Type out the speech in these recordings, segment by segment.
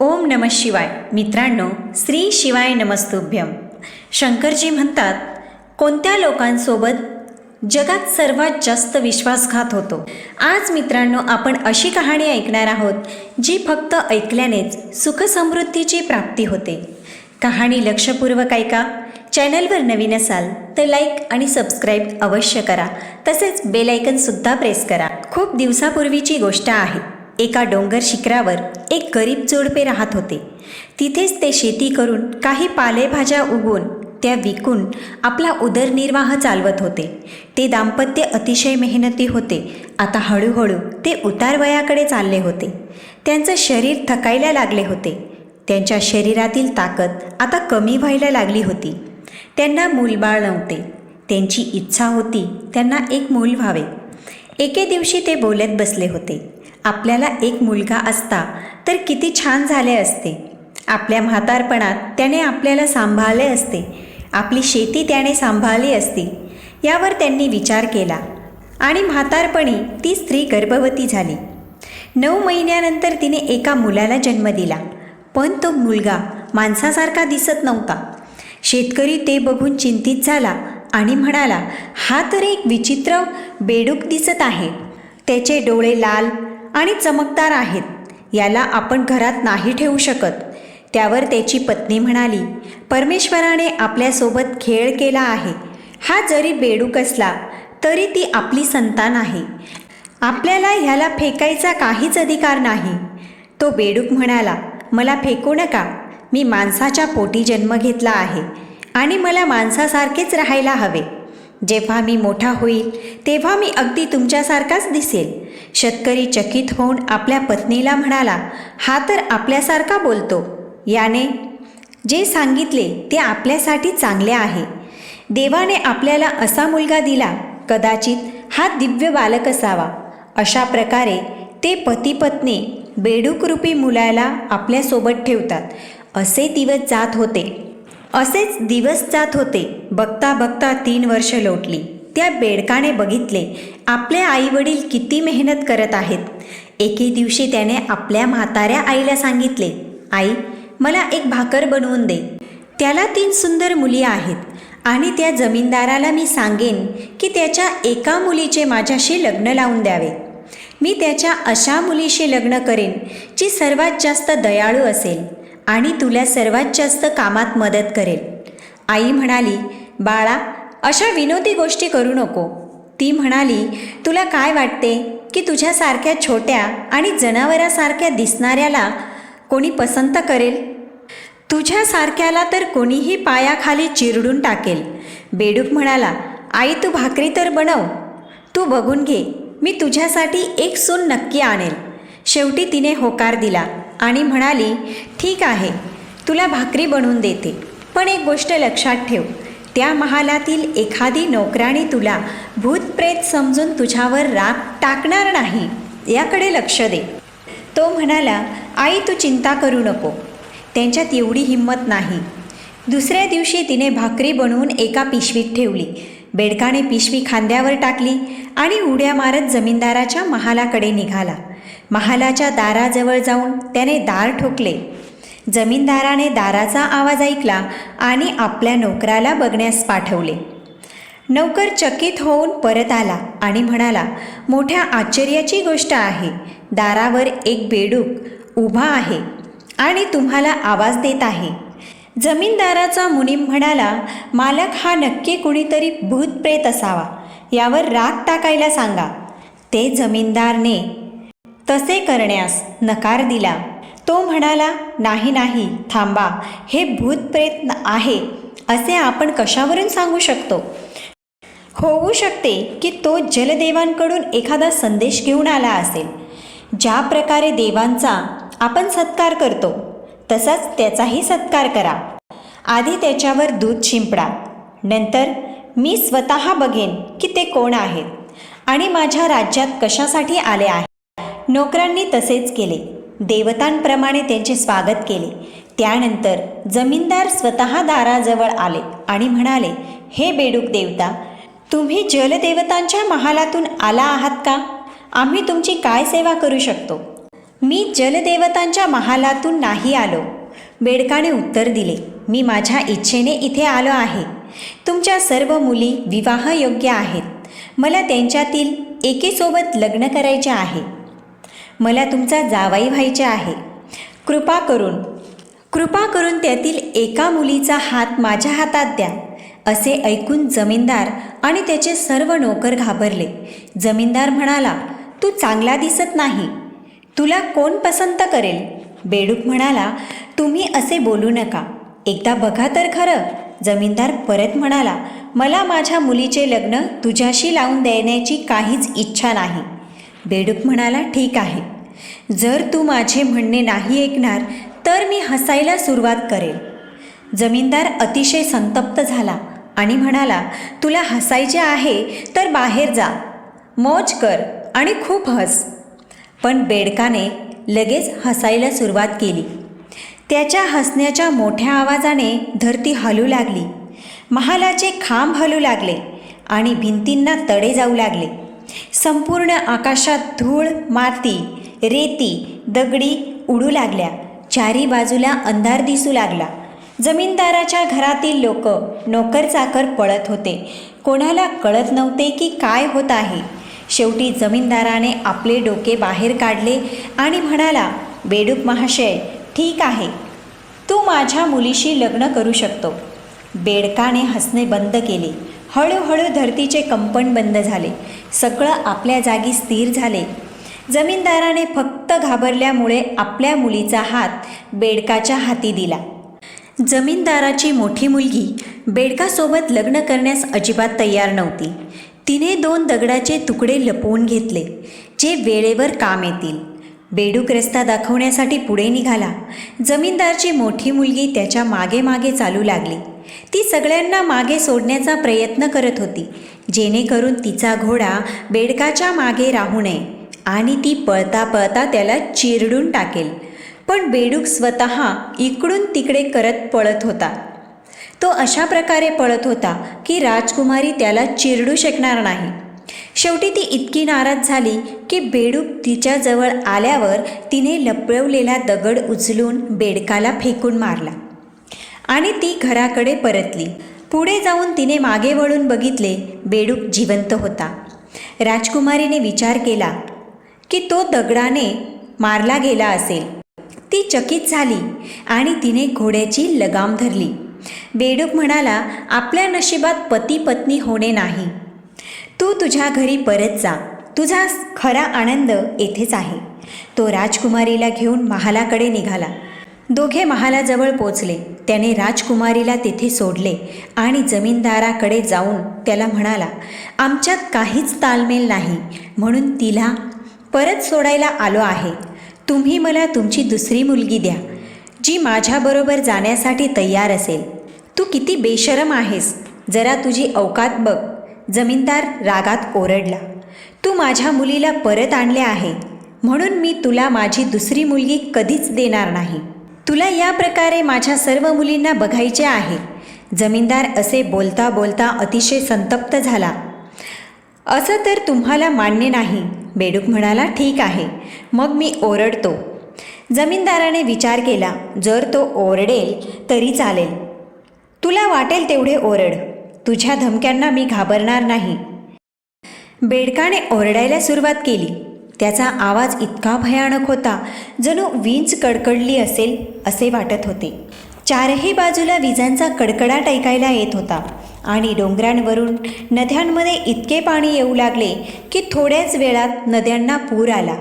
ओम नम शिवाय. मित्रांनो श्री शिवाय नमस्तुभ्यम. शंकरजी म्हणतात कोणत्या लोकांसोबत जगात सर्वात जास्त विश्वासघात होतो? आज मित्रांनो आपण अशी कहाणी ऐकणार आहोत जी फक्त ऐकल्यानेच सुखसमृद्धीची प्राप्ती होते. कहाणी लक्षपूर्वक ऐका चॅनलवर नवीन असाल तर लाईक आणि सबस्क्राईब अवश्य करा तसेच बेलायकनसुद्धा प्रेस करा. खूप दिवसापूर्वीची गोष्ट आहे. एका डोंगर शिखरावर एक गरीब जोडपे राहत होते. तिथेच ते शेती करून काही पालेभाज्या उगवून त्या विकून आपला उदरनिर्वाह चालवत होते. ते दाम्पत्य अतिशय मेहनती होते. आता हळूहळू ते उतारवयाकडे चालले होते. त्यांचं शरीर थकायला लागले होते. त्यांच्या शरीरातील ताकद आता कमी व्हायला लागली होती. त्यांना मूलबाळ नव्हते. त्यांची इच्छा होती त्यांना एक मूल व्हावे. एके दिवशी ते बोलत बसले होते. आपल्याला एक मुलगा असता तर किती छान झाले असते. आपल्या म्हातारपणात त्याने आपल्याला सांभाळले असते. आपली शेती त्याने सांभाळली असती. यावर त्यांनी विचार केला. आणि म्हातारपणी ती स्त्री गर्भवती झाली. नऊ महिन्यानंतर तिने एका मुलाला जन्म दिला. पण तो मुलगा माणसासारखा दिसत नव्हता. शेतकरी ते बघून चिंतित झाला आणि म्हणाला हा तर एक विचित्र बेडूक दिसत आहे. त्याचे डोळे लाल आणि चमकदार आहेत. याला आपण घरात नाही ठेवू शकत. त्यावर त्याची पत्नी म्हणाली परमेश्वराने आपल्यासोबत खेळ केला आहे. हा जरी बेडूक असला तरी ती आपली संतान आहे. आपल्याला ह्याला फेकायचा काहीच अधिकार नाही. तो बेडूक म्हणाला मला फेकू नका. मी माणसाच्या पोटी जन्म घेतला आहे आणि मला माणसासारखेच राहायला हवे. जेव्हा मी मोठा होईल तेव्हा मी अगदी तुमच्यासारखाच दिसेल. शेतकरी चकित होऊन आपल्या पत्नीला म्हणाला हा तर आपल्यासारखा बोलतो. याने जे सांगितले ते आपल्यासाठी चांगले आहे. देवाने आपल्याला असा मुलगा दिला कदाचित हा दिव्य बालक असावा. अशा प्रकारे ते पतीपत्नी बेडूकरूपी मुलाला आपल्यासोबत ठेवतात. असे दिवस जात होते. असेच दिवस जात होते. बघता बघता तीन वर्ष लोटली. त्या बेडकाने बघितले आपले आईवडील किती मेहनत करत आहेत. एके दिवशी त्याने आपल्या म्हाताऱ्या आईला सांगितले आई मला एक भाकर बनवून दे. त्याला तीन सुंदर मुली आहेत आणि त्या जमीनदाराला मी सांगेन की त्याच्या एका मुलीचे माझ्याशी लग्न लावून द्यावे. मी त्याच्या अशा मुलीशी लग्न करेन जी सर्वात जास्त दयाळू असेल. आणि तुला सर्वात जास्त कामात मदत करेल. आई म्हणाली बाळा अशा विनोदी गोष्टी करू नको. ती म्हणाली तुला काय वाटते की तुझ्यासारख्या छोट्या आणि जनावरासारख्या दिसणाऱ्याला कोणी पसंत करेल? तुझ्यासारख्याला तर कोणीही पायाखाली चिरडून टाकेल. बेडूक म्हणाला आई तू भाकरी तर बनव. तू बघून घे मी तुझ्यासाठी एक सून नक्की आणेल. शेवटी तिने होकार दिला. आणि म्हणाली ठीक आहे तुला भाकरी बनवून देते. पण एक गोष्ट लक्षात ठेव त्या महालातील एखादी नोकराणी तुला भूतप्रेत समजून तुझ्यावर राग टाकणार नाही याकडे लक्ष दे. तो म्हणाला आई तू चिंता करू नको. त्यांच्यात एवढी हिंमत नाही. दुसऱ्या दिवशी तिने भाकरी बनवून एका पिशवीत ठेवली. बेडकाने पिशवी खांद्यावर टाकली आणि उड्या मारत जमीनदाराच्या महालाकडे निघाला. महालाच्या दाराजवळ जाऊन त्याने दार ठोकले. जमीनदाराने दाराचा आवाज ऐकला आणि आपल्या नोकराला बघण्यास पाठवले. नौकर चकित होऊन परत आला आणि म्हणाला मोठ्या आश्चर्याची गोष्ट आहे. दारावर एक बेडूक उभा आहे आणि तुम्हाला आवाज देत आहे. जमीनदाराचा मुनीम म्हणाला मालक हा नक्की कुणीतरी भूतप्रेत असावा. यावर राग टाकायला सांगा. ते जमीनदारने तसे करण्यास नकार दिला. तो म्हणाला नाही नाही थांबा. हे भूतप्रेत आहे. असे आपण कशावरून सांगू शकतो? होऊ शकते की तो जलदेवांकडून एखादा संदेश घेऊन आला असेल. ज्या प्रकारे देवांचा आपण सत्कार करतो तसाच त्याचाही सत्कार करा. आधी त्याच्यावर दूध शिंपडा. नंतर मी स्वतः बघेन की ते कोण आहेत आणि माझ्या राज्यात कशासाठी आले आहे नोकरांनी तसेच केले. देवतांप्रमाणे त्यांचे स्वागत केले. त्यानंतर जमीनदार स्वतः दाराजवळ आले आणि म्हणाले हे बेडूक देवता तुम्ही जलदेवतांच्या महालातून आला आहात का? आम्ही तुमची काय सेवा करू शकतो? मी जलदेवतांच्या महालातून नाही आलो. बेडकाने उत्तर दिले मी माझ्या इच्छेने इथे आलो आहे. तुमच्या सर्व मुली विवाहयोग्य आहेत. मला त्यांच्यातील एकेसोबत लग्न करायचे आहे. मला तुमचा जावाई व्हायचे आहे. कृपा करून कृपा करून त्यातील एका मुलीचा हात माझ्या हातात द्या असे ऐकून जमीनदार आणि त्याचे सर्व नोकर घाबरले. जमीनदार म्हणाला तू चांगला दिसत नाही. तुला कोण पसंत करेल? बेडूक म्हणाला तुम्ही असे बोलू नका. एकदा बघा तर खरं. जमीनदार परत म्हणाला मला माझ्या मुलीचे लग्न तुझ्याशी लावून देण्याची काहीच इच्छा नाही. बेडूक म्हणाला ठीक आहे. जर तू माझे म्हणणे नाही ऐकणार तर मी हसायला सुरुवात करेल. जमीनदार अतिशय संतप्त झाला आणि म्हणाला तुला हसायचे आहे तर बाहेर जा. मौज कर आणि खूप हस. पण बेडकाने लगेच हसायला सुरुवात केली. त्याच्या हसण्याच्या मोठ्या आवाजाने धरती हलू लागली. महालाचे खांब हलू लागले आणि भिंतींना तडे जाऊ लागले. संपूर्ण आकाशात धूळ माती रेती दगडी उडू लागल्या. चारी बाजूला अंधार दिसू लागला. जमीनदाराच्या घरातील लोक नोकर चाकर पळत होते. कोणाला कळत नव्हते की काय होत आहे. शेवटी जमीनदाराने आपले डोके बाहेर काढले आणि म्हणाला बेडूक महाशय ठीक आहे. तू माझ्या मुलीशी लग्न करू शकतो. बेडकाने हसणे बंद केले. हळूहळू धरतीचे कंपन बंद झाले. सगळं आपल्या जागी स्थिर झाले. जमीनदाराने फक्त घाबरल्यामुळे आपल्या मुलीचा हात बेडकाच्या हाती दिला. जमीनदाराची मोठी मुलगी बेडकासोबत लग्न करण्यास अजिबात तयार नव्हती. तिने दोन दगडाचे तुकडे लपवून घेतले जे वेळेवर काम येतील. बेडूक रस्ता दाखवण्यासाठी पुढे निघाला. जमीनदारची मोठी मुलगी त्याच्यामागे मागे चालू लागली. ती सगळ्यांना मागे सोडण्याचा प्रयत्न करत होती जेणेकरून तिचा घोडा बेडकाच्या मागे राहू नये आणि ती पळता पळता त्याला चिरडून टाकेल. पण बेडूक स्वतः इकडून तिकडे करत पळत होता. तो अशा प्रकारे पळत होता की राजकुमारी त्याला चिरडू शकणार नाही. शेवटी ती इतकी नाराज झाली की बेडूक तिच्याजवळ आल्यावर तिने लपवलेला दगड उचलून बेडकाला फेकून मारला. आणि ती घराकडे परतली. पुढे जाऊन तिने मागे वळून बघितले बेडूक जिवंत होता. राजकुमारीने विचार केला की तो दगडाने मारला गेला असेल. ती चकित झाली आणि तिने घोड्याची लगाम धरली. बेडूक म्हणाला आपल्या नशिबात पती पत्नी होणे नाही. तू तुझ्या घरी परत जा. तुझा खरा आनंद येथेच आहे. तो राजकुमारीला घेऊन महालाकडे निघाला. दोघे महालाजवळ पोचले. त्याने राजकुमारीला तिथे सोडले आणि जमीनदाराकडे जाऊन त्याला म्हणाला आमच्यात काहीच तालमेल नाही. म्हणून तिला परत सोडायला आलो आहे. तुम्ही मला तुमची दुसरी मुलगी द्या जी माझ्याबरोबर जाण्यासाठी तयार असेल. तू किती बेशरम आहेस. जरा तुझी अवकात बघ. जमीनदार रागात ओरडला तू माझ्या मुलीला परत आणले आहे म्हणून मी तुला माझी दुसरी मुलगी कधीच देणार नाही. तुला या प्रकारे माझ्या सर्व मुलींना बघायचे आहे. जमीनदार असे बोलता बोलता अतिशय संतप्त झाला असं तर तुम्हाला मान्य नाही. बेडूक म्हणाला ठीक आहे. मग मी ओरडतो. जमीनदाराने विचार केला जर तो ओरडेल तरी चालेल. तुला वाटेल तेवढे ओरड. तुझ्या धमक्यांना मी घाबरणार नाही. बेडकाने ओरडायला सुरुवात केली. त्याचा आवाज इतका भयानक होता जणू वीज कडकडली असेल असे वाटत होते. चारही बाजूला विजांचा कडकडाट ऐकायला येत होता आणि डोंगरांवरून नद्यांमध्ये इतके पाणी येऊ लागले की थोड्याच वेळात नद्यांना पूर आला.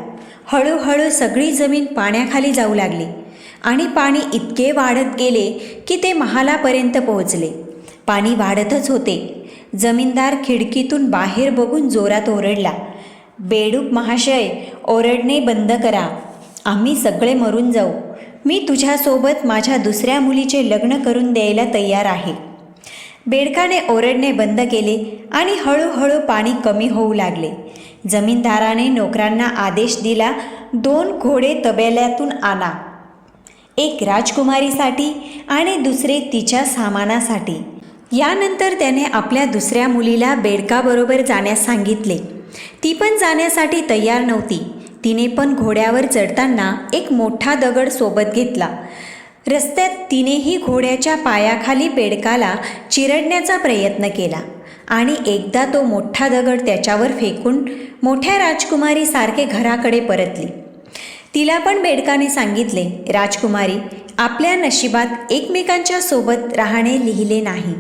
हळूहळू सगळी जमीन पाण्याखाली जाऊ लागली आणि पाणी इतके वाढत गेले की ते महालापर्यंत पोहोचले. पाणी वाढतच होते. जमीनदार खिडकीतून बाहेर बघून जोरात ओरडला बेडूक महाशय ओरडणे बंद करा. आम्ही सगळे मरून जाऊ. मी तुझ्यासोबत माझ्या दुसऱ्या मुलीचे लग्न करून द्यायला तयार आहे. बेडकाने ओरडणे बंद केले आणि हळूहळू पाणी कमी होऊ लागले. जमीनदाराने नोकरांना आदेश दिला दोन घोडे तबेल्यातून आणा. एक राजकुमारीसाठी आणि दुसरे तिच्या सामानासाठी. यानंतर त्याने आपल्या दुसऱ्या मुलीला बेडकाबरोबर जाण्यास सांगितले. ती पण जाण्यासाठी तयार नव्हती. तिने पण घोड्यावर चढताना एक मोठा दगड सोबत घेतला. रस्त्यात तिनेही घोड्याच्या पायाखाली बेडकाला चिरडण्याचा प्रयत्न केला आणि एकदा तो मोठा दगड त्याच्यावर फेकून मोठ्या राजकुमारीसारखे घराकडे परतली. तिला पण बेडकाने सांगितले राजकुमारी आपल्या नशिबात एकमेकांच्या सोबत राहणे लिहिले नाही.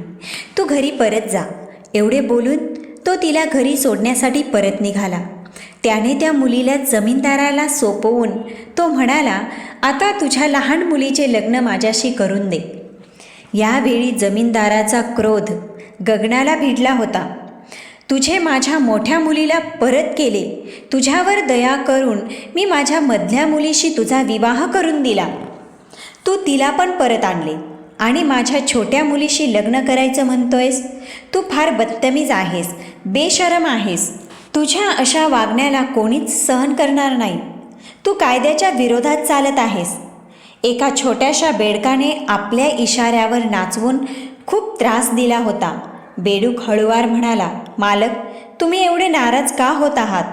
तू घरी परत जा. एवढे बोलून तो तिला घरी सोडण्यासाठी परत निघाला. त्याने त्या मुलीला जमीनदाराला सोपवून तो म्हणाला आता तुझ्या लहान मुलीचे लग्न माझ्याशी करून दे. यावेळी जमीनदाराचा क्रोध गगनाला भिडला होता. तुझे माझ्या मोठ्या मुलीला परत केले. तुझ्यावर दया करून मी माझ्या मधल्या मुलीशी तुझा विवाह करून दिला. तू तिला पण परत आणले. आणि माझ्या छोट्या मुलीशी लग्न करायचं म्हणतोयस? तू फार बदतमीज आहेस बेशरम आहेस. तुझ्या अशा वागण्याला कोणीच सहन करणार नाही. तू कायद्याच्या विरोधात चालत आहेस. एका छोट्याशा बेडकाने आपल्या इशाऱ्यावर नाचवून खूप त्रास दिला होता. बेडूक हळुवार म्हणाला मालक तुम्ही एवढे नाराज का होत आहात?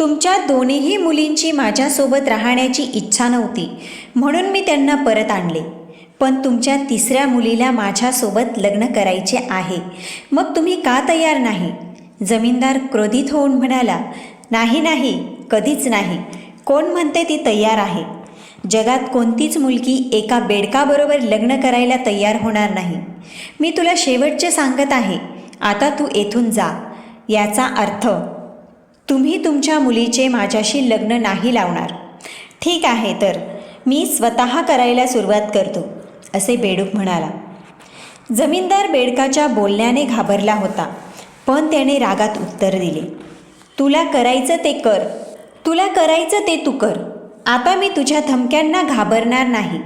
तुमच्या दोन्हीही मुलींची माझ्यासोबत राहण्याची इच्छा नव्हती म्हणून मी त्यांना परत आणले. पण तुमच्या तिसऱ्या मुलीला माझ्यासोबत लग्न करायचे आहे. मग तुम्ही का तयार नाही? जमीनदार क्रोधित होऊन म्हणाला नाही नाही कधीच नाही. कोण म्हणते ती तयार आहे? जगात कोणतीच मुलगी एका बेडकाबरोबर लग्न करायला तयार होणार नाही. मी तुला शेवटचे सांगत आहे आता तू येथून जा. याचा अर्थ तुम्ही तुमच्या मुलीचे माझ्याशी लग्न नाही लावणार. ठीक आहे तर मी स्वतः करायला सुरुवात करतो असे बेडूक म्हणाला. जमीनदार बेडकाच्या बोलण्याने घाबरला होता पण त्याने रागात उत्तर दिले. तुला करायचं ते कर तुला करायचं ते तू कर. आता मी तुझ्या धमक्यांना घाबरणार नाही.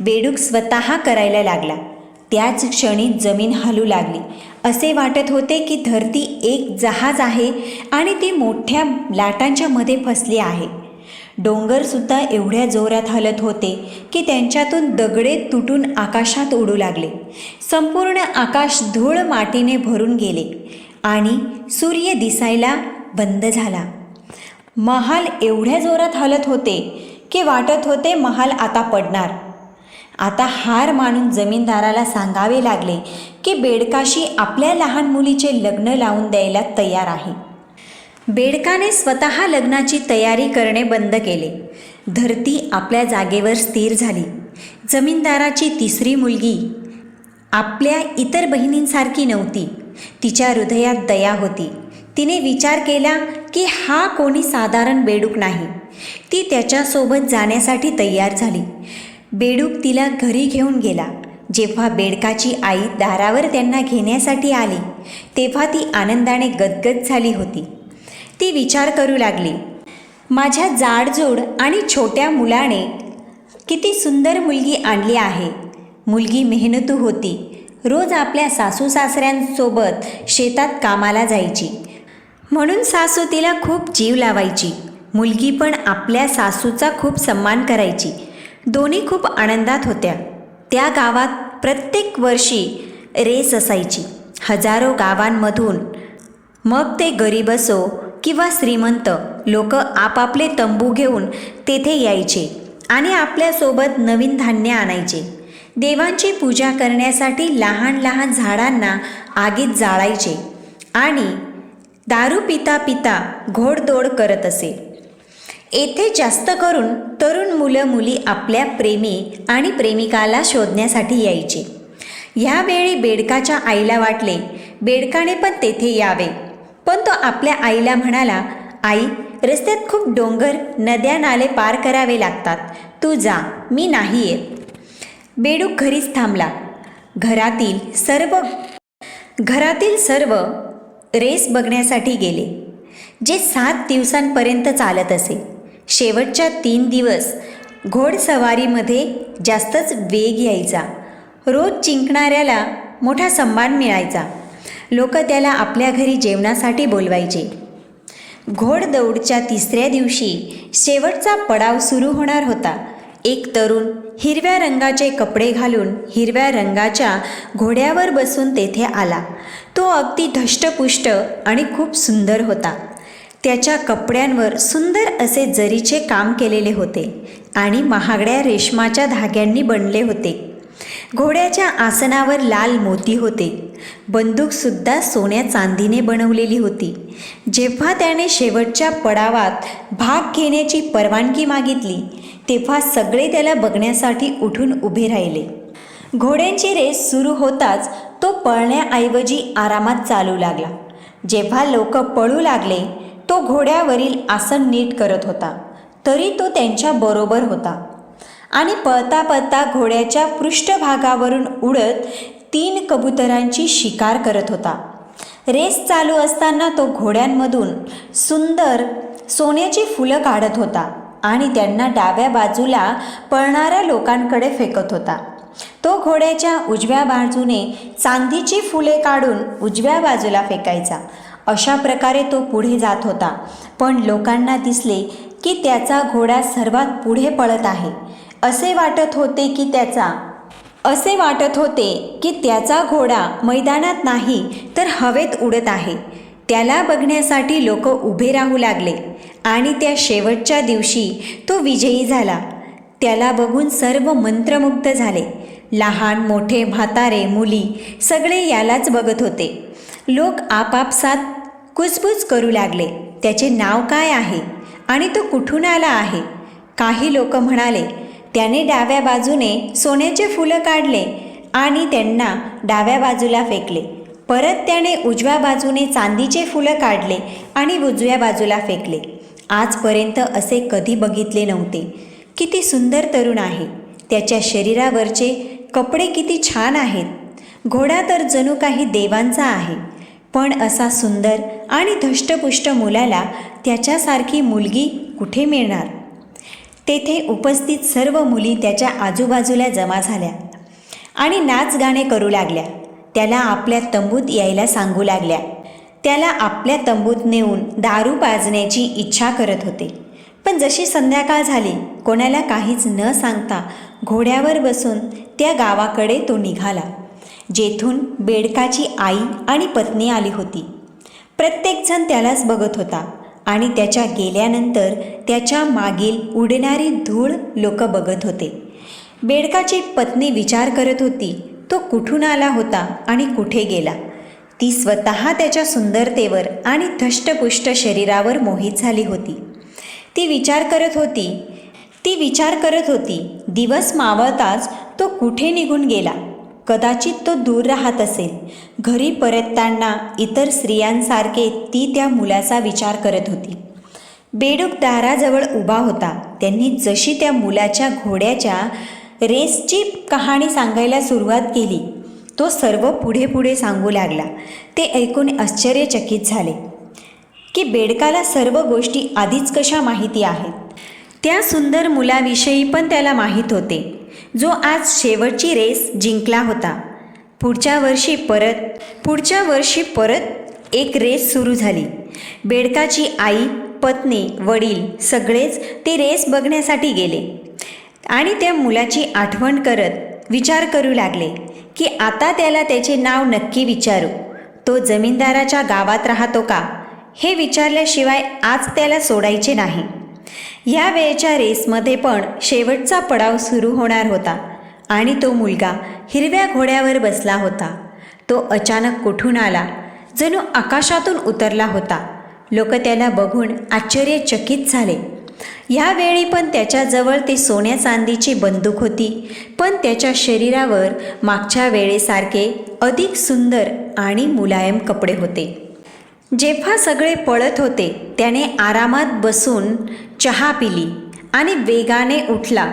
बेडूक स्वतः करायला लागला. त्याच क्षणी जमीन हलू लागली. असे वाटत होते की धरती एक जहाज आहे आणि ती मोठ्या लाटांच्या मध्ये फसली आहे. डोंगरसुद्धा एवढ्या जोरात हलत होते की त्यांच्यातून दगडे तुटून आकाशात उडू लागले. संपूर्ण आकाश धूळ मातीने भरून गेले आणि सूर्य दिसायला बंद झाला. महाल एवढ्या जोरात हलत होते की वाटत होते महाल आता पडणार. आता हार मानून जमीनदाराला सांगावे लागले की बेडकाशी आपल्या लहान मुलीचे लग्न लावून द्यायला तयार आहे. बेडकाने स्वतः लग्नाची तयारी करणे बंद केले. धरती आपल्या जागेवर स्थिर झाली. जमीनदाराची तिसरी मुलगी आपल्या इतर बहिणींसारखी नव्हती. तिच्या हृदयात दया होती. तिने विचार केला की हा कोणी साधारण बेडूक नाही. ती त्याच्यासोबत जाण्यासाठी तयार झाली. बेडूक तिला घरी घेऊन गेला. जेव्हा बेडकाची आई दारावर त्यांना घेण्यासाठी आली तेव्हा ती आनंदाने गदगद झाली होती. ती विचार करू लागली माझ्या जाडजूड आणि छोट्या मुलाने किती सुंदर मुलगी आणली आहे. मुलगी मेहनतू होती. रोज आपल्या सासू सासऱ्यांसोबत शेतात कामाला जायची. म्हणून सासू तिला खूप जीव लावायची. मुलगी पण आपल्या सासूचा खूप सन्मान करायची. दोन्ही खूप आनंदात होत्या. त्या गावात प्रत्येक वर्षी रेस असायची. हजारो गावांमधून मग ते गरीब असो किंवा श्रीमंत लोक आपापले तंबू घेऊन तेथे यायचे आणि आपल्यासोबत नवीन धान्य आणायचे. देवांची पूजा करण्यासाठी लहान लहान झाडांना आगीत जाळायचे आणि दारू पिता पिता घोडदोड करत असे. येथे जास्त करून तरुण मुलं मुली आपल्या प्रेमी आणि प्रेमिकाला शोधण्यासाठी यायचे. ह्यावेळी बेडकाच्या आईला वाटले बेडकाने पण तेथे यावे. पण तो आपल्या आईला म्हणाला आई रस्त्यात खूप डोंगर नद्या नाले पार करावे लागतात. तू जा मी नाही येत. बेडूक घरीच थांबला. घरातील सर्व घरातील सर्व रेस बघण्यासाठी गेले जे सात दिवसांपर्यंत चालत असे. शेवटच्या तीन दिवस घोडसवारीमध्ये जास्तच वेग यायचा. रोज जिंकणाऱ्याला मोठा सन्मान मिळायचा. लोक त्याला आपल्या घरी जेवणासाठी बोलवायचे. घोडदौडच्या तिसऱ्या दिवशी शेवटचा पडाव सुरू होणार होता. एक तरुण हिरव्या रंगाचे कपडे घालून हिरव्या रंगाच्या घोड्यावर बसून तेथे आला. तो अगदी धष्टपुष्ट आणि खूप सुंदर होता. त्याच्या कपड्यांवर सुंदर असे जरीचे काम केलेले होते आणि महागड्या रेशमाच्या धाग्यांनी बनले होते. घोड्याच्या आसनावर लाल मोती होते. बंदूकसुद्धा सोन्या चांदीने बनवलेली होती. जेव्हा त्याने शेवटच्या पडावात भाग घेण्याची परवानगी मागितली तेव्हा सगळे त्याला बघण्यासाठी उठून उभे राहिले. घोड्यांची रेस सुरू होताच तो पळण्याऐवजी आरामात चालू लागला. जेव्हा लोक पळू लागले तो घोड्यावरील आसन नीट करत होता. तरी तो त्यांच्या बरोबर होता. आणि पळता पळता घोड्याच्या पृष्ठभागावरून उडत तीन कबुतरांची शिकार करत होता. रेस चालू असताना तो घोड्यांमधून सुंदर सोन्याची फुलं काढत होता आणि त्यांना डाव्या बाजूला पळणाऱ्या लोकांकडे फेकत होता. तो घोड्याच्या उजव्या बाजूने चांदीची फुले काढून उजव्या बाजूला फेकायचा. अशा प्रकारे तो पुढे जात होता. पण लोकांना दिसले की त्याचा घोडा सर्वात पुढे पळत आहे. असे वाटत होते की त्याचा असे वाटत होते की त्याचा घोडा मैदानात नाही तर हवेत उडत आहे. त्याला बघण्यासाठी लोक उभे राहू लागले आणि त्या शेवटच्या दिवशी तो विजयी झाला. त्याला बघून सर्व मंत्रमुग्ध झाले. लहान मोठे म्हातारे मुली सगळे यालाच बघत होते. लोक आपापसात कुजबुज करू लागले. त्याचे नाव काय आहे आणि तो कुठून आला आहे? काही लोक म्हणाले त्याने डाव्या बाजूने सोन्याचे फुलं काढले आणि त्यांना डाव्या बाजूला फेकले. परत त्याने उजव्या बाजूने चांदीचे फुलं काढले आणि उजव्या बाजूला फेकले. आजपर्यंत असे कधी बघितले नव्हते. किती सुंदर तरुण आहे. त्याच्या शरीरावरचे कपडे किती छान आहेत. घोडा तर जणू काही देवांचा आहे. पण असा सुंदर आणि धष्टपुष्ट मुलाला त्याच्यासारखी मुलगी कुठे मिळणार? तेथे उपस्थित सर्व मुली त्याच्या आजूबाजूला जमा झाल्या आणि नाच गाणे करू लागल्या. त्याला आपल्या तंबूत यायला सांगू लागल्या. त्याला आपल्या तंबूत नेऊन दारू पाजण्याची इच्छा करत होते. पण जशी संध्याकाळ झाली कोणाला काहीच न सांगता घोड्यावर बसून त्या गावाकडे तो निघाला जेथून बेडकाची आई आणि पत्नी आली होती. प्रत्येकजण त्यालाच बघत होता आणि त्याच्या गेल्यानंतर त्याच्या मागील उडणारी धूळ लोक बघत होते. बेडकाची पत्नी विचार करत होती तो कुठून आला होता आणि कुठे गेला? ती स्वतः त्याच्या सुंदरतेवर आणि धष्टपुष्ट शरीरावर मोहित झाली होती. ती विचार करत होती. ती विचार करत होती. दिवस मावळताच तो कुठे निघून गेला? कदाचित तो दूर राहत असेल. घरी परतताना इतर स्त्रियांसारखे ती त्या मुलाचा विचार करत होती. बेडूक दाराजवळ उभा होता. त्यांनी जशी त्या मुलाच्या घोड्याच्या रेसची कहाणी सांगायला सुरुवात केली तो सर्व पुढे पुढे सांगू लागला. ते ऐकून आश्चर्यचकित झाले. की बेडकाला सर्व गोष्टी आधीच कशा माहिती आहेत? त्या सुंदर मुलाविषयी पण त्याला माहीत होते. जो आज शेवटची रेस जिंकला होता. पुढच्या वर्षी परत पुढच्या वर्षी परत एक रेस सुरू झाली. बेडकाची आई पत्नी वडील सगळेच ते रेस बघण्यासाठी गेले. आणि त्या मुलाची आठवण करत विचार करू लागले की आता त्याला त्याचे नाव नक्की विचारू. तो जमीनदाराच्या गावात राहतो का? हे विचारल्याशिवाय आज त्याला सोडायचे नाही. या वेळेच्या रेसमध्ये पण शेवटचा पडाव सुरू होणार होता आणि तो मुलगा हिरव्या घोड्यावर बसला होता. तो अचानक कुठून आला? जणू आकाशातून उतरला होता. लोक त्याला बघून आश्चर्यचकित झाले. यावेळी पण त्याच्याजवळ ते सोन्या चांदीची बंदूक होती पण त्याच्या शरीरावर मागच्या वेळेसारखे अधिक सुंदर आणि मुलायम कपडे होते. जेव्हा सगळे पळत होते त्याने आरामात बसून चहा पिली आणि वेगाने उठला.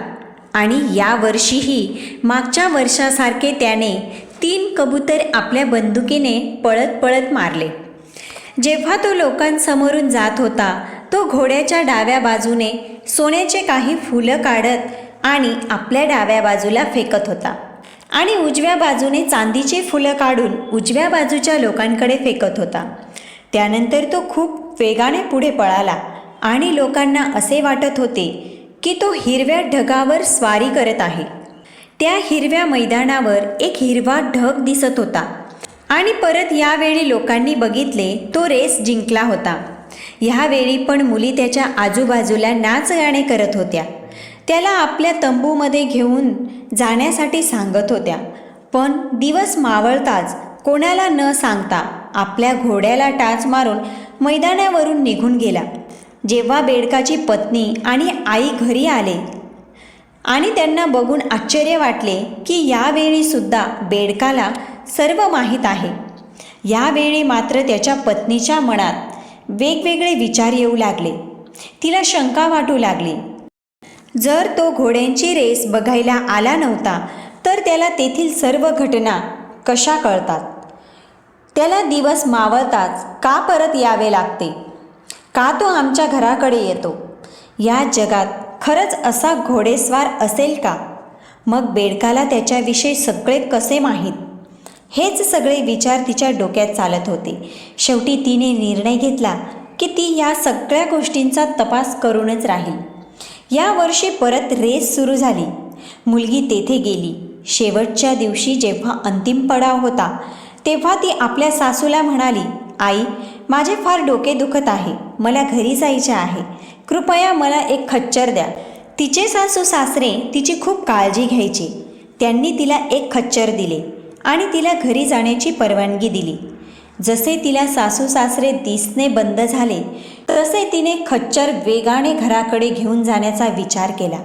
आणि यावर्षीही मागच्या वर्षासारखे त्याने तीन कबूतर आपल्या बंदुकीने पळत पळत मारले. जेव्हा तो लोकांसमोरून जात होता तो घोड्याच्या डाव्या बाजूने सोन्याचे काही फुलं काढत आणि आपल्या डाव्या बाजूला फेकत होता. आणि उजव्या बाजूने चांदीचे फुलं काढून उजव्या बाजूच्या लोकांकडे फेकत होता. त्यानंतर तो खूप वेगाने पुढे पळाला आणि लोकांना असे वाटत होते की तो हिरव्या ढगावर स्वारी करत आहे. त्या हिरव्या मैदानावर एक हिरवा ढग दिसत होता आणि परत यावेळी लोकांनी बघितले तो रेस जिंकला होता. ह्यावेळी पण मुली त्याच्या आजूबाजूला नाच गाणे करत होत्या. त्याला आपल्या तंबूमध्ये घेऊन जाण्यासाठी सांगत होत्या. पण दिवस मावळताच कोणाला न सांगता आपल्या घोड्याला टाच मारून मैदानावरून निघून गेला. जेव्हा बेडकाची पत्नी आणि आई घरी आले आणि त्यांना बघून आश्चर्य वाटले की यावेळीसुद्धा बेडकाला सर्व माहीत आहे. यावेळी मात्र त्याच्या पत्नीच्या मनात वेगवेगळे विचार येऊ लागले. तिला शंका वाटू लागली. जर तो घोड्यांची रेस बघायला आला नव्हता तर त्याला तेथील सर्व घटना कशा कळतात? त्याला दिवस मावळताच का परत यावे लागते? का तो आमच्या घराकडे येतो? या जगात खरंच असा घोडेस्वार असेल का? मग बेडकाला त्याच्याविषयी सगळे कसे माहीत? हेच सगळे विचार तिच्या डोक्यात चालत होते. शेवटी तिने निर्णय घेतला की ती या सगळ्या गोष्टींचा तपास करूनच राहील. यावर्षी परत रेस सुरू झाली. मुलगी तेथे गेली. शेवटच्या दिवशी जेव्हा अंतिम पडाव होता तेव्हा ती आपल्या सासूला म्हणाली आई माझे फार डोके दुखत आहे. मला घरी जायचे आहे. कृपया मला एक खच्चर द्या. तिचे सासू सासरे तिची खूप काळजी घ्यायची. त्यांनी तिला एक खच्चर दिले आणि तिला घरी जाण्याची परवानगी दिली. जसे तिला सासू सासरे दिसणे बंद झाले तसे तिने खच्चर वेगाने घराकडे घेऊन जाण्याचा विचार केला.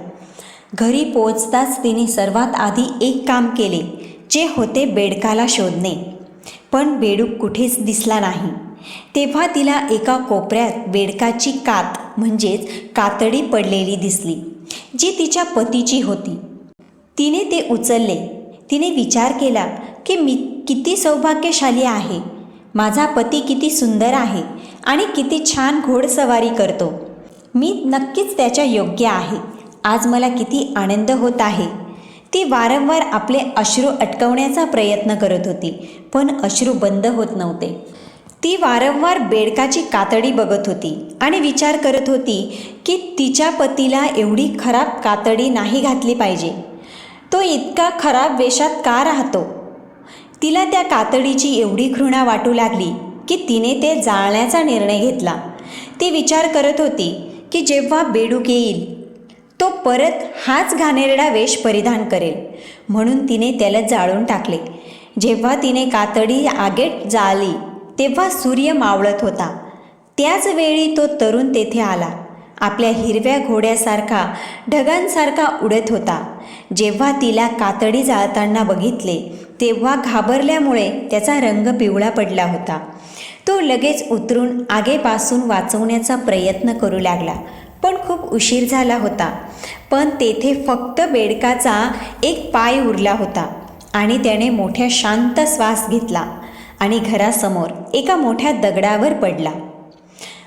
घरी पोचताच तिने सर्वात आधी एक काम केले जे होते बेडकाला शोधणे. पण बेडूक कुठेच दिसला नाही. तेव्हा तिला एका कोपऱ्यात बेडकाची कात म्हणजेच कातडी पडलेली दिसली जी तिच्या पतीची होती. तिने ते उचलले. तिने विचार केला की मी किती सौभाग्यशाली आहे. माझा पती किती सुंदर आहे आणि किती छान घोडसवारी करतो. मी नक्कीच त्याच्या योग्य आहे. आज मला किती आनंद होत आहे. ती वारंवार आपले अश्रू अटकवण्याचा प्रयत्न करत होती पण अश्रू बंद होत नव्हते. ती वारंवार बेडकाची कातडी बघत होती आणि विचार करत होती की तिच्या पतीला एवढी खराब कातडी नाही घातली पाहिजे. तो इतका खराब वेशात का राहतो? तिला त्या कातडीची एवढी घृणा वाटू लागली की तिने ते जाळण्याचा निर्णय घेतला. ती विचार करत होती की जेव्हा बेडूक येईल तो परत हाच घाणेरडा वेश परिधान करेल. म्हणून तिने त्याला जाळून टाकले. जेव्हा तिने कातडी आगेट जाळली तेव्हा सूर्य मावळत होता. त्याच वेळी तो तरुण तेथे आला. आपल्या हिरव्या घोड्यासारखा ढगांसारखा उडत होता. जेव्हा तिला कातडी जाळताना बघितले तेव्हा घाबरल्यामुळे त्याचा रंग पिवळा पडला होता. तो लगेच उतरून आगेपासून वाचवण्याचा प्रयत्न करू लागला. पण खूप उशीर झाला होता. पण तेथे फक्त बेडकाचा एक पाय उरला होता आणि त्याने मोठ्या शांत श्वास घेतला आणि घरासमोर एका मोठ्या दगडावर पडला.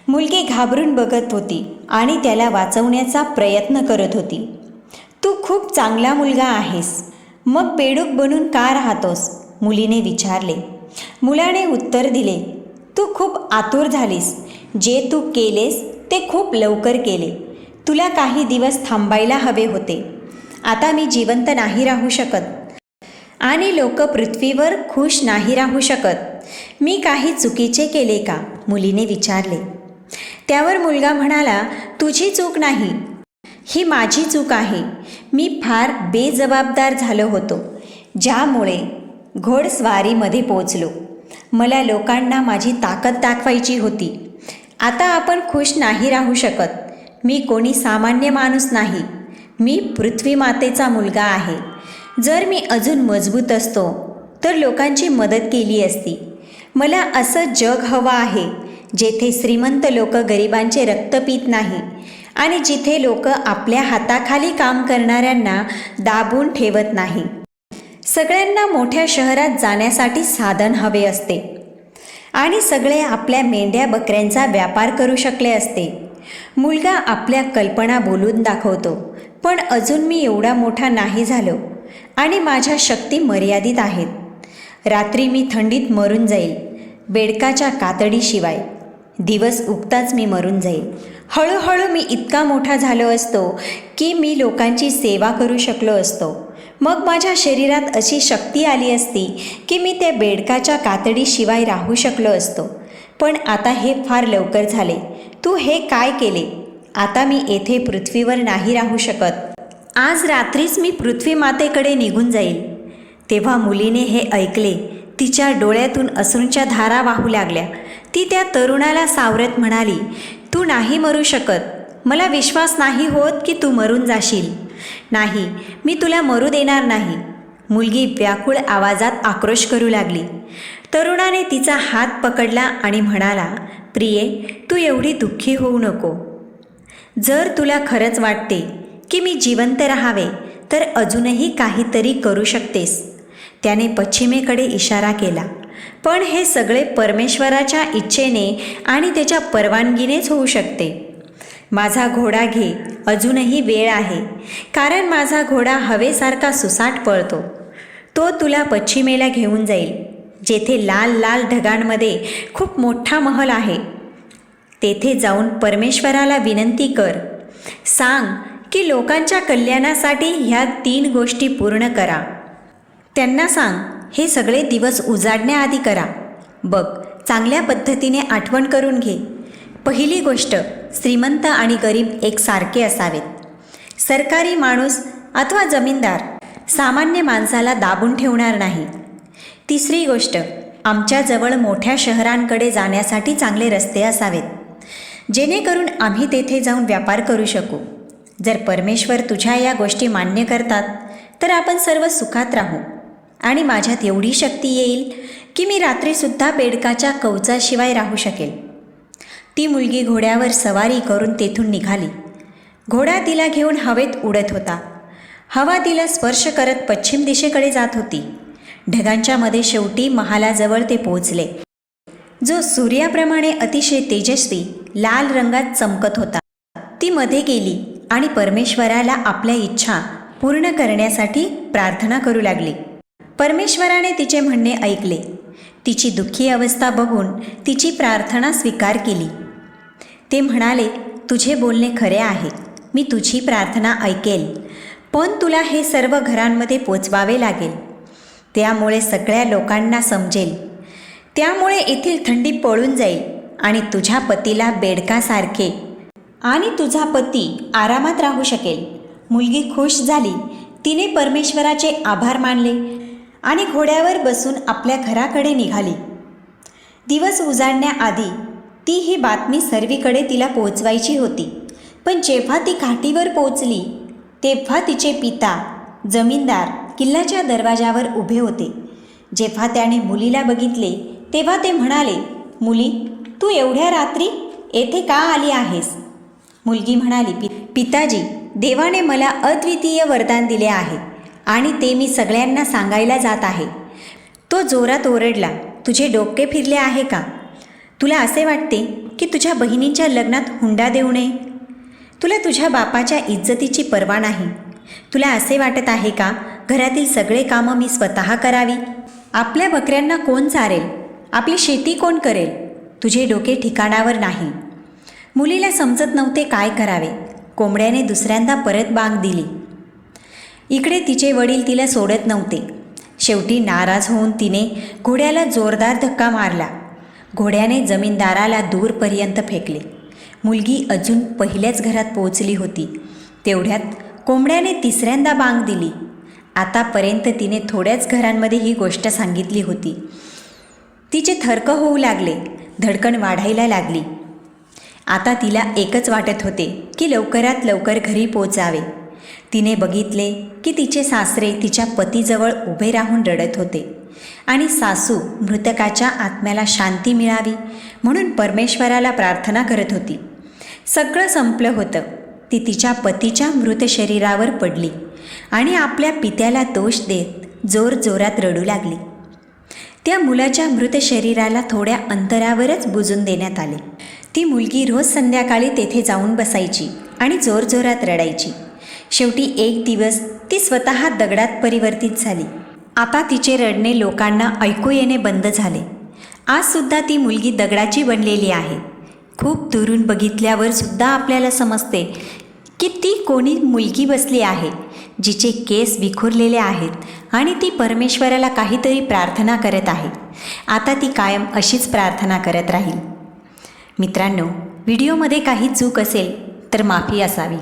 मुलगी घाबरून बघत होती आणि त्याला वाचवण्याचा प्रयत्न करत होती. तू खूप चांगला मुलगा आहेस. मग बेडूक बनून का राहतोस? मुलीने विचारले. मुलाने उत्तर दिले तू खूप आतुर झालीस. जे तू केलेस ते खूप लवकर केले तुला काही दिवस थांबायला हवे होते. आता मी जिवंत नाही राहू शकत. आणि लोक पृथ्वीवर खुश नाही राहू शकत. मी काही चुकीचे केले का? मुलीने विचारले. त्यावर मुलगा म्हणाला तुझी चूक नाही. ही माझी चूक आहे. मी फार बेजबाबदार झालो होतो. ज्यामुळे घोडस्वारीमध्ये पोचलो. मला लोकांना माझी ताकद दाखवायची होती. आता आपण खुश नाही राहू शकत. मी कोणी सामान्य माणूस नाही. मी पृथ्वी मातेचा मुलगा आहे. जर मी अजून मजबूत असतो तर लोकांची मदत केली असती. मला असं जग हवं आहे जेथे श्रीमंत लोक गरिबांचे रक्त पित नाही आणि जिथे लोक आपल्या हाताखाली काम करणाऱ्यांना दाबून ठेवत नाही. सगळ्यांना मोठ्या शहरात जाण्यासाठी साधन हवे असते. आणि सगळे आपल्या मेंढ्या बकऱ्यांचा व्यापार करू शकले असते. मुलगा आपल्या कल्पना बोलून दाखवतो पण अजून मी एवढा मोठा नाही झालो आणि माझ्या शक्ती मर्यादित आहेत. रात्री मी थंडीत मरून जाईल बेडकाच्या कातडीशिवाय. दिवस उगताच मी मरून जाईल हळूहळू मी इतका मोठा झालो असतो की मी लोकांची सेवा करू शकलो असतो. मग माझ्या शरीरात अशी शक्ती आली असती की मी त्या बेडकाच्या कातडीशिवाय राहू शकलो असतो. पण आता हे फार लवकर झाले. तू हे काय केले? आता मी येथे पृथ्वीवर नाही राहू शकत. आज रात्रीच मी पृथ्वी मातेकडे निघून जाईल. तेव्हा मुलीने हे ऐकले. तिच्या डोळ्यातून असूंच्या धारा वाहू लागल्या. ती त्या तरुणाला सावरत म्हणाली तू नाही मरू शकत. मला विश्वास नाही होत की तू मरून जाशील. नाही मी तुला मरू देणार नाही. मुलगी व्याकुळ आवाजात आक्रोश करू लागली. तरुणाने तिचा हात पकडला आणि म्हणाला प्रिये तू एवढी दुःखी होऊ नको. जर तुला खरंच वाटते की मी जिवंत राहावे तर अजूनही काहीतरी करू शकतेस. त्याने पश्चिमेकडे इशारा केला. पण हे सगळे परमेश्वराच्या इच्छेने आणि त्याच्या परवानगीनेच होऊ शकते. माझा घोडा घे अजूनही वेळ आहे कारण माझा घोडा हवेसारखा सुसाट पळतो. तो तुला पश्चिमेला घेऊन जाईल जेथे लाल लाल ढगांमध्ये खूप मोठा महल आहे. तेथे जाऊन परमेश्वराला विनंती कर. सांग की लोकांच्या कल्याणासाठी ह्या तीन गोष्टी पूर्ण करा. त्यांना सांग हे सगळे दिवस उजाडण्याआधी करा. बघ चांगल्या पद्धतीने आठवण करून घे. पहिली गोष्ट श्रीमंत आणि गरीब एकसारखे असावेत. सरकारी माणूस अथवा जमीनदार सामान्य माणसाला दाबून ठेवणार नाही. तिसरी गोष्ट आमच्याजवळ मोठ्या शहरांकडे जाण्यासाठी चांगले रस्ते असावेत. जेणेकरून आम्ही तेथे जाऊन व्यापार करू शकू. जर परमेश्वर तुझ्या या गोष्टी मान्य करतात तर आपण सर्व सुखात राहू. आणि माझ्यात एवढी शक्ती येईल की मी रात्रीसुद्धा बेडकाच्या कवचाशिवाय राहू शकेल. ती मुलगी घोड्यावर सवारी करून तेथून निघाली. घोडा तिला घेऊन हवेत उडत होता. हवा तिला स्पर्श करत पश्चिम दिशेकडे जात होती. ढगांच्या मध्ये शेवटी महालाजवळ ते पोहोचले. जो सूर्याप्रमाणे अतिशय तेजस्वी लाल रंगात चमकत होता. ती मध्ये गेली आणि परमेश्वराला आपल्या इच्छा पूर्ण करण्यासाठी प्रार्थना करू लागली. परमेश्वराने तिचे म्हणणे ऐकले. तिची दुःखी अवस्था बघून तिची प्रार्थना स्वीकार केली. ते म्हणाले तुझे बोलणे खरे आहे. मी तुझी प्रार्थना ऐकेल. पण तुला हे सर्व घरांमध्ये पोचवावे लागेल. त्यामुळे सगळ्या लोकांना समजेल. त्यामुळे येथील थंडी पळून जाईल आणि तुझ्या पतीला बेडकासारखे आणि तुझा पती आरामात राहू शकेल. मुलगी खुश झाली. तिने परमेश्वराचे आभार मानले. आणि घोड्यावर बसून आपल्या घराकडे निघाली. दिवस उजाडण्याआधी ती ही बातमी सर्वीकडे तिला पोचवायची होती. पण जेव्हा ती घाटीवर पोचली तेव्हा तिचे पिता जमीनदार किल्ल्याच्या दरवाजावर उभे होते. जेव्हा त्याने मुलीला बघितले तेव्हा ते म्हणाले मुली तू एवढ्या रात्री येथे का आली आहेस? मुलगी म्हणाली "पि पिताजी देवाने मला अद्वितीय वरदान दिले आहे. आणि ते मी सगळ्यांना सांगायला जात आहे. तो जोरात ओरडला तुझे डोके फिरले आहे का? तुला असे वाटते की तुझ्या बहिणीच्या लग्नात हुंडा देऊ नये? तुला तुझ्या बापाच्या इज्जतीची पर्वा नाही? तुला असे वाटत आहे का घरातील सगळे कामं मी स्वतः करावी? आपल्या बकऱ्यांना कोण चारेल? आपली शेती कोण करेल? तुझे डोके ठिकाणावर नाही. मुलीला समजत नव्हते काय करावे. कोंबड्याने दुसऱ्यांदा परत बांग दिली. इकडे तिचे वडील तिला सोडत नव्हते. शेवटी नाराज होऊन तिने घोड्याला जोरदार धक्का मारला. घोड्याने जमीनदाराला दूरपर्यंत फेकले. मुलगी अजून पहिल्याच घरात पोहोचली होती. तेवढ्यात कोंबड्याने तिसऱ्यांदा बांग दिली. आतापर्यंत तिने थोड्याच घरांमध्ये ही गोष्ट सांगितली होती. तिचे थरकं होऊ लागले. धडकण वाढायला लागली. आता तिला एकच वाटत होते की लवकरात लवकर घरी पोचावे तिने बघितले की तिचे सासरे तिच्या पतीजवळ उभे राहून रडत होते. आणि सासू मृतकाच्या आत्म्याला शांती मिळावी म्हणून परमेश्वराला प्रार्थना करत होती. सगळं संपलं होतं. ती तिच्या पतीच्या मृत शरीरावर पडली आणि आपल्या पित्याला दोष देत जोर जोरात रडू लागली. त्या मुलाच्या मृत शरीराला थोड्या अंतरावरच बुजून देण्यात आले. ती मुलगी रोज संध्याकाळी तेथे जाऊन बसायची आणि जोरजोरात रडायची. शेवटी एक दिवस ती स्वतः दगडात परिवर्तित झाली. आता तिचे रडणे लोकांना ऐकू येणे बंद झाले. आजसुद्धा ती मुलगी दगडाची बनलेली आहे. खूप दुरून बघितल्यावर सुद्धा आपल्याला समजते की ती कोणी मुलगी बसली आहे जिचे केस विखुरलेले आहेत आणि ती परमेश्वराला काहीतरी प्रार्थना करत आहे. आता ती कायम अशीच प्रार्थना करत राहील. मित्रांनो व्हिडिओमध्ये काही चूक असेल तर माफी असावी.